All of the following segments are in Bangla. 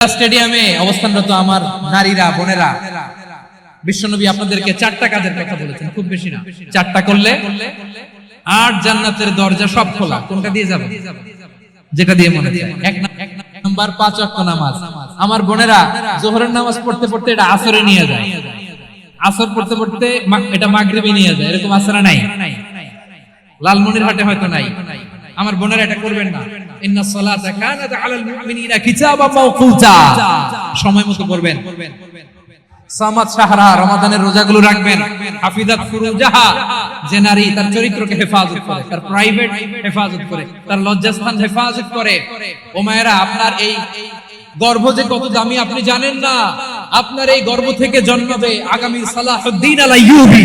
স্টেডিয়ামে অবস্থানরত আমার নারীরা, বোনেরা, বিশ্বনবী আপনাদেরকে চারটা কাজের কথা বলেছেন, খুব বেশি না। চারটা করলে আট জান্নাতের দরজা সব খোলা। কোনটা দিয়ে যাবে? যেটা দিয়ে মনে এক নাম্বার পাঁচ ওয়াক্ত নামাজ। আমার বোনেরা, জোহরের নামাজ পড়তে পড়তে এটা আসরে নিয়ে যায়। আসর পড়তে পড়তে এটা মাগরিবে নিয়ে যায়। এরকম আসরা নাই। লালমনির হাটে হয়তো নাই। আমার বোনেরা এটা করবেন না। ইন্না সালাতা কানাত আলাল মুমিনিনা কিতাবাম মাওকুতা সময় মতো করবেন। সামাদ সাহারা রমাদানের রোজাগুলো রাখবেন। হাফিজাত ফুরুজাহা, যে নারী তার চরিত্রকে হেফাজত করে, তার প্রাইভেট হেফাজত করে, তার লজ্জাস্থান হেফাজত করে। ও মায়েরা, আপনার এই গর্ভ যে কত দামি, আপনি জানেন না? আপনার এই গর্ভ থেকে জন্মাবে আগামী সালাহুদ্দিন আল আইয়ুবী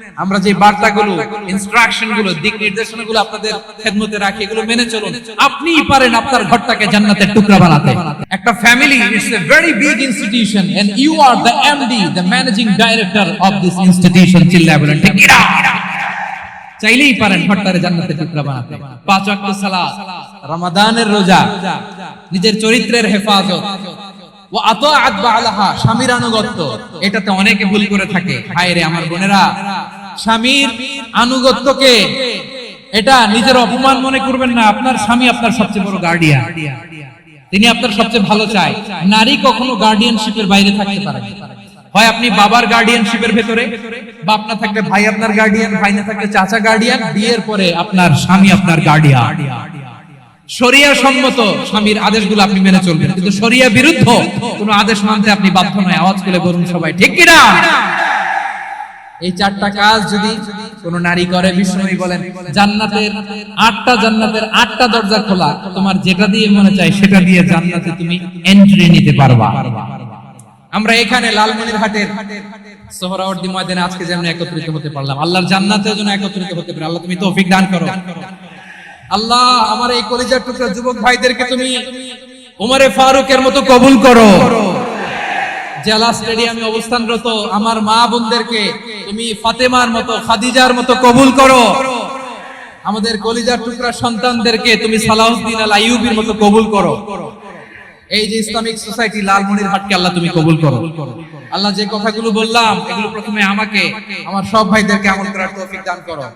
আমরা যে বার্তাগুলো ইনস্ট্রাকশনগুলো দিক নির্দেশনা গুলো আপনাদের খেদমতে রাখি, এগুলো মেনে চলুন। আপনিই পারেন আপনার ঘরটাকে জান্নাতের টুকরা বানাতে। একটা family it's a very big institution and you are the MD the managing director of this institution চিল্লায় বলেন, ঠিক কিনা? চাইলেই পারেন ঘরটারে জান্নাতের টুকরা বানাতে। পাঁচ ওয়াক্ত সালাত, রমাদানের রোজা, নিজের চরিত্রের হেফাজত। ও আতাআত বালাহা স্বামীর আনুগত্য। এটাতে অনেকে ভুল করে থাকে। হায় রে আমার বোনেরা স্বামীর আনুগত্যকে এটা নিজের অপমান মনে করবেন না, আপনার স্বামী আপনার সবচেয়ে বড় গার্ডিয়ান তিনি আপনার সবচেয়ে ভালো চায়। নারী কখনো গার্ডিয়ানশিপের বাইরে থাকতে পারে হয় আপনি বাবার গার্ডিয়ানশিপের ভেতরে বা আপনার থাকলে ভাই আপনার গার্ডিয়ান ভাই না থাকলে চাচা গার্ডিয়ান বিয়ের পরে আপনার স্বামী আপনার গার্ডিয়ান শরিয়া সম্মত স্বামীর আদেশগুলো আপনি মেনে চলবেন। কিন্তু শরিয়া বিরুদ্ধ কোনো আদেশ মানতে আপনি বাধ্য নয়। আওয়াজ করে বলুন সবাই, ঠিক কিনা? এই চারটা কাজ যদি কোন নারী করে, বিষ্ণুই বলেন, জান্নাতের আটটা জান্নাতের আটটা দরজা খোলা, তোমার যেটা দিয়ে মনে চায় সেটা দিয়ে জান্নাতে তুমি এন্ট্রি নিতে পারবা। আমরা এখানে লালমনির হাটের ময়দানে আজকে যেমন একত্রিত হতে পারলাম, আল্লাহর জান্নাতের জন্য একত্রিত হতে আল্লাহ তুমি তৌফিক দান করো। আল্লাহ, আমার এই কলিজার টুকরা যুবক ভাইদেরকে তুমি উমারে ফারুকের মতো কবুল করো। জেলা স্টেডিয়ামে অবস্থানরত আমার মা বোনদেরকে তুমি ফাতেমার মতো, খাদিজার মতো কবুল করো। আমাদের কলিজার টুকরা সন্তানদেরকে তুমি সালাউদ্দিন আল আইউবির মতো কবুল করো। এই যে ইসলামিক সোসাইটি লালমনির হাটকে আল্লাহ তুমি কবুল করো। আল্লাহ যে কথাগুলো বললাম, এগুলো প্রথমে আমাকে, আমার সব ভাইদেরকে আমল করার তৌফিক দান করো।